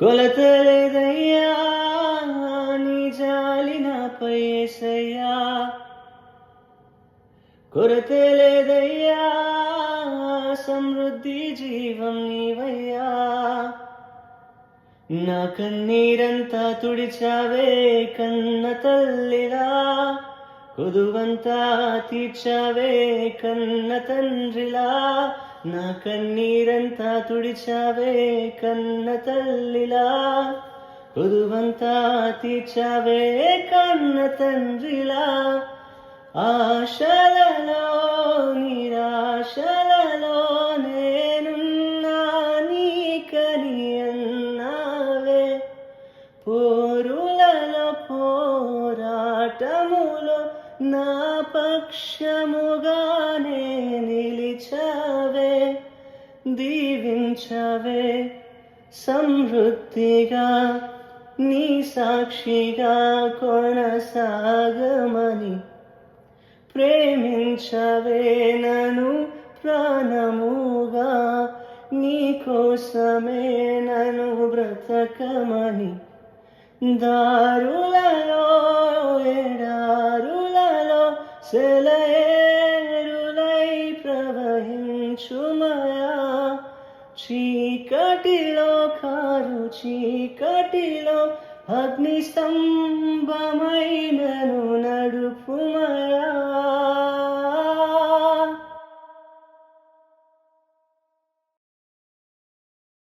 కొలతలేదయ్యా నీ జాలి నాపై యేసయ్యా కొరత లేదయ్యా సమృద్ధి జీవం నీవయ్యా. నా కన్నీరంతా తుడిచావే కన్న తల్లిలా కొదువంతా తీర్చావే కన్న తండ్రిలా. నా కన్నీరంతా తుడిచావే కన్న తల్లిలా కొదువంతా తీర్చావే కన్న తండ్రిలా. ఆశలలో నిరాశలలో నేనున్నా నీకని అన్నావే. పోరులలో పోరాటములో నా పక్షముగానే నిలిచా దీవించవే. సమృద్ధిగా నీ సాక్షిగా కొనసాగమని ప్రేమించవే నను ప్రాణముగా నీ కోసమే నను బ్రతకమని దారులలో ఎడారులలో సెలయేరులై ప్రవహించుమయా. చీకటిలో కారు చీకటిలో అగ్ని స్తంభమై